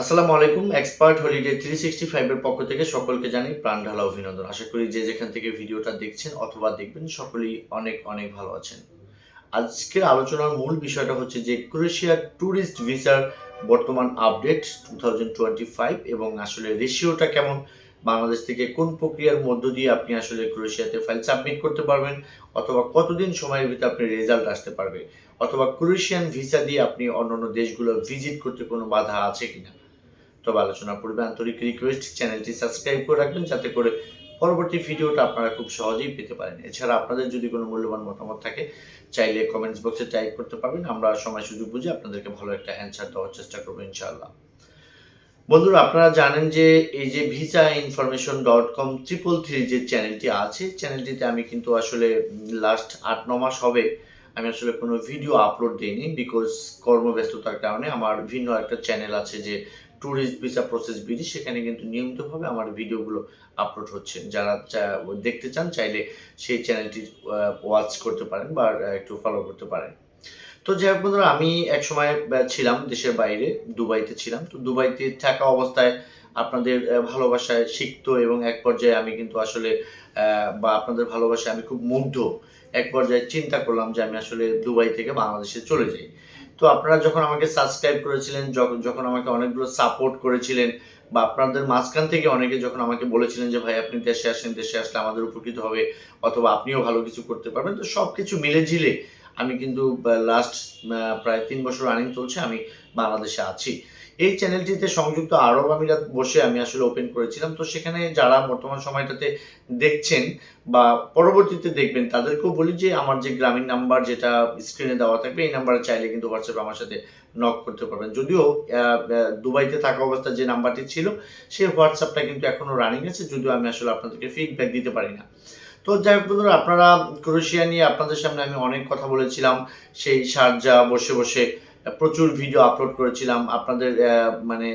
আসসালামু আলাইকুম expert holiday three sixty ফাইভের পক্ষ থেকে সকলকে জানাই প্রাণ ঢালা অভিনন্দন। আশা করি যে যেখান থেকে ভিডিওটা দেখছেন অথবা দেখবেন, সকলেই অনেক অনেক ভালো আছেন। আজকের আলোচনার মূল বিষয়টা হচ্ছে যে ক্রোয়েশিয়ার ট্যুরিস্ট ভিসার বর্তমান update two thousand twenty five এবং আসলে রেশিওটা কেমন, বাংলাদেশ থেকে কোন প্রক্রিয়ার মধ্য দিয়ে আপনি আসলে ক্রোয়েশিয়াতে ফাইল সাবমিট করতে পারবেন অথবা কতদিন সময়ের ভিতরে আপনি রেজাল্ট আসতে পারবে, অথবা ক্রোয়েশিয়ান ভিসা দিয়ে আপনি অন্যান্য দেশগুলো ভিজিট করতে কোনো বাধা আছে কিনা। তবে আলোচনা পূর্বে আন্তরিক রিকোয়েস্ট চ্যানেলটি সাবস্ক্রাইব করে রাখবেন যাতে করে পরবর্তী ভিডিওটা আপনারা খুব সহজেই পেতে পারেন। এছাড়া আপনাদের যদি কোনো মূল্যবান মতামত থাকে, চাইলে কমেন্টস বক্সে টাইপ করতে পারবেন। আমরা সময় সুযোগ বুঝে আপনাদেরকে ভালো একটা অ্যান্সার দেওয়ার চেষ্টা করব ইনশাআল্লাহ। বন্ধুরা, আপনারা জানেন যে এই যে visa information dot com triple three যে চ্যানেলটি আছে চ্যানেলটিতে আমি কিন্তু আসলে লাস্ট আট, ন মাস হবে। আমি আসলে কোনো ভিডিও আপলোড দিইনি বিকজ কর্মব্যস্ততার কারণে আমার ভিন্ন একটা চ্যানেল আছে যে ট্যুরিস্ট ভিসা প্রসেস বিডি সেখানে কিন্তু নিয়মিতভাবে আমার ভিডিওগুলো আপলোড হচ্ছে। যারা দেখতে চান চাইলে সেই চ্যানেলটি ওয়াচ করতে পারেন বা একটু ফলো করতে পারেন। তো যাই হোক বন্ধুরা, আমি এক সময় ছিলাম দেশের বাইরে, দুবাইতে ছিলাম। তো দুবাইতে থাকা অবস্থায় আপনাদের ভালোবাসায় শিখতো এবং এক পর্যায়ে আমি কিন্তু আসলে বা আপনাদের ভালোবাসায় আমি খুব মুগ্ধ। এক পর্যায়ে চিন্তা করলাম যে আমি আসলে দুবাই থেকে বাংলাদেশে চলে যাই। তো আপনারা যখন আমাকে সাবস্ক্রাইব করেছিলেন, যখন যখন আমাকে অনেকগুলো সাপোর্ট করেছিলেন বা আপনাদের মাঝখান থেকে অনেকে যখন আমাকে বলেছিলেন যে, ভাই, আপনি দেশে আসেন, দেশে আসলে আমাদের উপকৃত হবে অথবা আপনিও ভালো কিছু করতে পারবেন। তো সব কিছু মিলে ঝিলে আমি কিন্তু লাস্ট প্রায় তিন বছর রানিং চলছে, আমি বাংলাদেশে আছি। এই চ্যানেলটিতে সংযুক্ত আরব আমিরাত বসে আমি আসলে ওপেন করেছিলাম। তো সেখানে যারা বর্তমান সময়টাতে দেখছেন বা পরবর্তীতে দেখবেন, তাদেরকেও বলি যে আমার যে গ্রামীণ নাম্বার যেটা স্ক্রিনে দেওয়া থাকবে, এই নাম্বারে চাইলে কিন্তু হোয়াটসঅ্যাপে আমার সাথে নক করতে পারবেন। যদিও দুবাইতে থাকা অবস্থায় যে নাম্বারটি ছিল, সেই হোয়াটসঅ্যাপটা কিন্তু এখনও রানিং আছে, যদিও আমি আসলে আপনাদেরকে ফিডব্যাক দিতে পারি না। তো যাই হোক বন্ধুরা, আপনারা ক্রোয়েশিয়া নিয়ে আপনাদের সামনে আমি অনেক কথা বলেছিলাম। সেই সারজা বসে বসে প্রচুর ভিডিও আপলোড করেছিলাম। আপনাদের মানে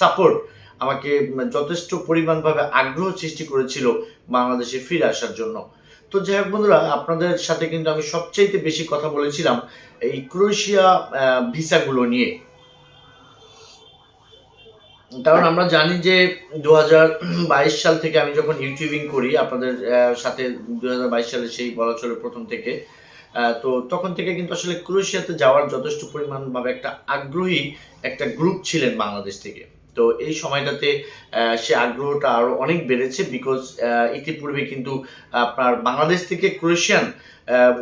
সাপোর্ট আমাকে যথেষ্ট পরিমাণভাবে আগ্রহ সৃষ্টি করেছিল বাংলাদেশে ফিরে আসার জন্য। তো যাই হোক বন্ধুরা, আপনাদের সাথে কিন্তু আমি সবচাইতে বেশি কথা বলেছিলাম এই ক্রোয়েশিয়া ভিসাগুলো নিয়ে। কারণ আমরা জানি যে দু হাজার বাইশ সাল থেকে আমি যখন ইউটিউবিং করি, আপনাদের সাথে দুই হাজার বাইশ সালে সেই বলা চলে প্রথম থেকে তো তখন থেকে কিন্তু আসলে ক্রোয়েশিয়াতে যাওয়ার যথেষ্ট পরিমাণভাবে একটা আগ্রহী একটা গ্রুপ ছিলেন বাংলাদেশ থেকে। তো এই সময়টাতে সে আগ্রহটা আরও অনেক বেড়েছে বিকজ ইতিপূর্বে কিন্তু আপনার বাংলাদেশ থেকে ক্রোয়েশিয়ান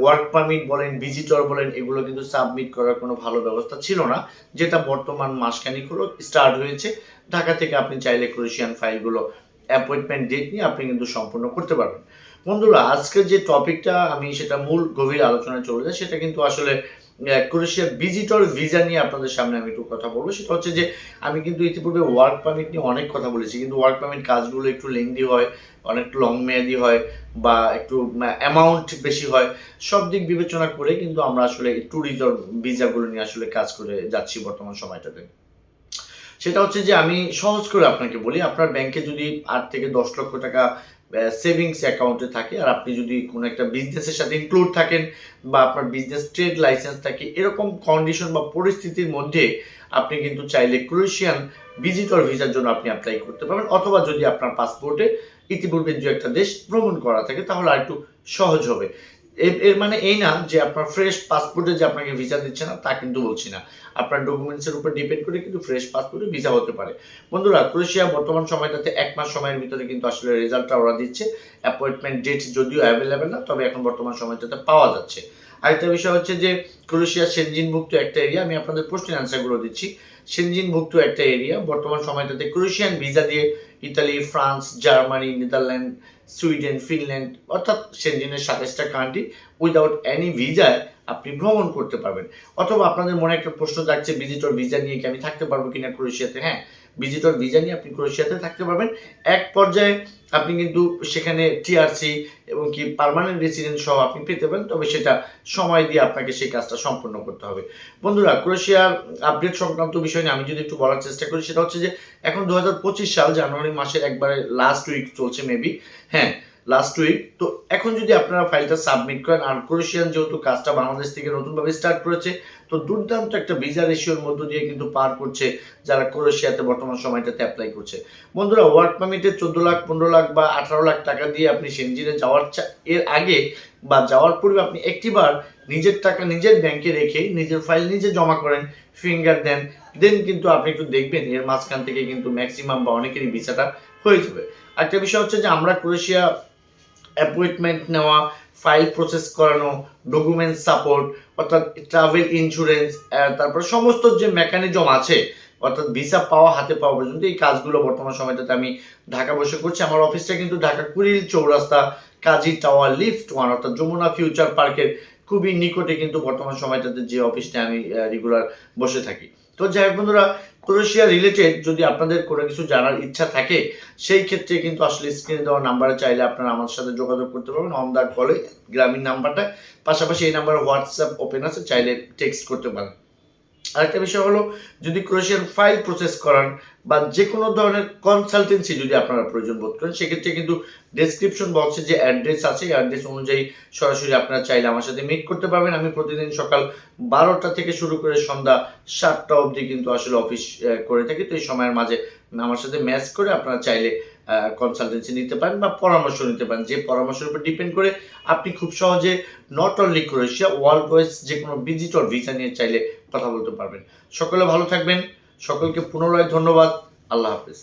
ওয়ার্ক পারমিট বলেন ভিজিটর বলেন, এগুলো কিন্তু সাবমিট করার কোনো ভালো ব্যবস্থা ছিল না। যেটা বর্তমান মাসখানিক হলো স্টার্ট হয়েছে। ঢাকা থেকে আপনি চাইলে ক্রোয়েশিয়ান ফাইলগুলো অ্যাপয়েন্টমেন্ট ডেট নিয়ে আপনি কিন্তু সম্পূর্ণ করতে পারবেন। বন্ধুরা আজকের যে টপিকটা আমি সেটা মূল গভীর আলোচনায় চলে যায় সেটা কিন্তু আসলে আহ, ক্রোয়েশিয়ার ভিজিটর ভিসা নিয়ে আপনাদের সামনে আমি একটু কথা বলব। সেটা হচ্ছে যে আমি কিন্তু ইতিপূর্বে ওয়ার্ক পারমিট নিয়ে অনেক কথা বলেছি কিন্তু ওয়ার্ক পারমিট কাজগুলো একটু লেংদি হয় অনেক লং মেয়াদি হয় বা একটু অ্যামাউন্ট বেশি হয় সব দিক বিবেচনা করে কিন্তু আমরা আসলে ট্যুরিজম ভিসাগুলো নিয়ে আসলে কাজ করে যাচ্ছি বর্তমান সময়টাতে। সেটা হচ্ছে যে আমি সহজ করে আপনাকে বলি, আপনার ব্যাংকে যদি আট থেকে দশ লক্ষ টাকা সেভিংস অ্যাকাউন্টে থাকে, আর আপনি যদি কোনো একটা বিজনেসের সাথে ইনক্লুড থাকেন, বা আপনার বিজনেস ট্রেড লাইসেন্স থাকে, এরকম কন্ডিশন বা পরিস্থিতির মধ্যে আপনি কিন্তু চাইলে ক্রোয়েশিয়ান ভিজিটর ভিসার জন্য আপনি অ্যাপ্লাই করতে পারবেন, অথবা যদি আপনার পাসপোর্টে ইতিপূর্বে দু একটা দেশ ভ্রমণ করা থাকে, তাহলে আর একটু সহজ হবে। এর মানে এই না যে আপনার ফ্রেশ পাসপোর্টে যে আপনাকে ভিসা দিচ্ছে না, তা কিন্তু বলছি না। আপনার ডকুমেন্টসের উপর ডিপেন্ড করে কিন্তু ফ্রেশ পাসপোর্টে ভিসা হতে পারে। বন্ধুরা, ক্রোয়েশিয়া বর্তমান সময়টাতে এক মাস সময়ের ভিতরে কিন্তু আসলে রেজাল্টটা ওরা দিচ্ছে। অ্যাপয়েন্টমেন্ট ডেট যদিও অ্যাভেলেবেল না, তবে এখন বর্তমান সময়টাতে পাওয়া যাচ্ছে। আরেকটা বিষয় হচ্ছে যে ক্রোয়েশিয়া সেনজিনভুক্ত একটা এরিয়া আমি আপনাদের প্রশ্নের অ্যান্সারগুলো দিচ্ছি। সেনজিনভুক্ত একটা এরিয়া বর্তমান সময়টাতে ক্রোয়েশিয়ান ভিসা দিয়ে Italy, France, Germany, Netherland, Sweden, Finland, অর্থাৎ সেনজিনের সাতাশটা কান্ট্রি উইদাউট এনি ভিসায় আপনি ভ্রমণ করতে পারবেন। অথবা আপনাদের মনে একটা প্রশ্ন থাকছে ভিজিটর ভিসা নিয়ে কি আমি থাকতে পারব কিনা ক্রোয়েশিয়াতে? হ্যাঁ ভিজিটর ভিসা নিয়ে আপনি ক্রোয়েশিয়াতে থাকতে পারবেন। এক পর্যায়ে আপনি কিন্তু সেখানে টিআরসি এবং কি পার্মানেন্ট রেসিডেন্ট সহ আপনি পেতে পারেন, তবে সেটা সময় দিয়ে আপনাকে সেই কাজটা সম্পূর্ণ করতে হবে। বন্ধুরা, ক্রোয়েশিয়ার আপডেট সংক্রান্ত বিষয় নিয়ে আমি যদি একটু বলার চেষ্টা করি, সেটা হচ্ছে যে এখন দু হাজার পঁচিশ সাল জানুয়ারি মাসের একবারে লাস্ট উইক চলছে মেবি হ্যাঁ লাস্ট উইক তো এখন যদি আপনারা ফাইলটা সাবমিট করেন, আর ক্রোয়েশিয়ান যেহেতু কাজটা বাংলাদেশ থেকে নতুনভাবে স্টার্ট করেছে, তো দুর্দান্ত একটা ভিসা রেশিওর মধ্য দিয়ে কিন্তু পার করছে যারা ক্রোয়েশিয়াতে বর্তমান সময়টাতে অ্যাপ্লাই করছে। বন্ধুরা ওয়ার্ক পারমিটে চোদ্দ লাখ, পনেরো লাখ বা আঠারো লাখ টাকা দিয়ে আপনি সেনজিনে যাওয়ার এর আগে বা যাওয়ার পূর্বে আপনি একটিবার নিজের টাকা নিজের ব্যাংকে রেখে নিজের ফাইল নিজে জমা করেন ফিঙ্গার দেন দেন কিন্তু আপনি একটু দেখবেন, এর মাঝখান থেকে কিন্তু ম্যাক্সিমাম বা অনেকেরই ভিসাটা হয়ে যাবে। একটা বিষয় হচ্ছে যে আমরা ক্রোয়েশিয়া অ্যাপয়েন্টমেন্ট নেওয়া ফাইল প্রসেস করানো ডকুমেন্ট সাপোর্ট অর্থাৎ ট্রাভেল ইন্স্যুরেন্স তারপর সমস্ত যে মেকানিজম আছে, অর্থাৎ ভিসা পাওয়া, হাতে পাওয়া পর্যন্ত এই কাজগুলো বর্তমান সময়টাতে আমি ঢাকা বসে করছি। আমার অফিসটা কিন্তু Dhaka Kuril Chowrasta, Kazi tower lift one, অর্থাৎ যমুনা ফিউচার পার্কের খুবই নিকটে কিন্তু বর্তমান সময়টাতে যে অফিসটা আমি রেগুলার বসে থাকি। তো যাই হোক বন্ধুরা ক্রোয়েশিয়া রিলেটেড যদি আপনাদের কোনো কিছু জানার ইচ্ছা থাকে, সেই ক্ষেত্রে কিন্তু আসলে স্ক্রিনে দেওয়া নাম্বারে চাইলে আপনারা আমার সাথে যোগাযোগ করতে পারবেন। অন দ্য কলে গ্রামীণ নাম্বারটা পাশাপাশি এই নাম্বারে হোয়াটসঅ্যাপ ওপেন আছে, চাইলে টেক্সট করতে পারেন। আরেকটা বিষয় হলো, যদি ক্রোয়েশিয়ান ফাইল প্রসেস করান বা যে কোনো ধরনের কনসালটেন্সি যদি আপনারা প্রয়োজন বোধ করেন, সেক্ষেত্রে কিন্তু ডেসক্রিপশন বক্সে যে অ্যাড্রেস আছে অ্যাড্রেস অনুযায়ী সরাসরি আপনারা চাইলে আমার সাথে মিট করতে পারবেন। আমি প্রতিদিন সকাল বারোটা থেকে শুরু করে সন্ধ্যা সাতটা অবধি কিন্তু আসলে অফিস করে থাকি। তো এই সময়ের মাঝে আমার সাথে ম্যাচ করে আপনারা চাইলে কনসালটেন্সি নিতে পারেন বা পরামর্শ নিতে পারেন। যে পরামর্শের উপর ডিপেন্ড করে আপনি খুব সহজে not only Croatia world wise যে কোনো ভিজিটর ভিসা নিয়ে চাইলে কথা বলতে পারবেন। সকলে ভালো থাকবেন। সকলকে পুনরায় ধন্যবাদ। আল্লাহ হাফিজ।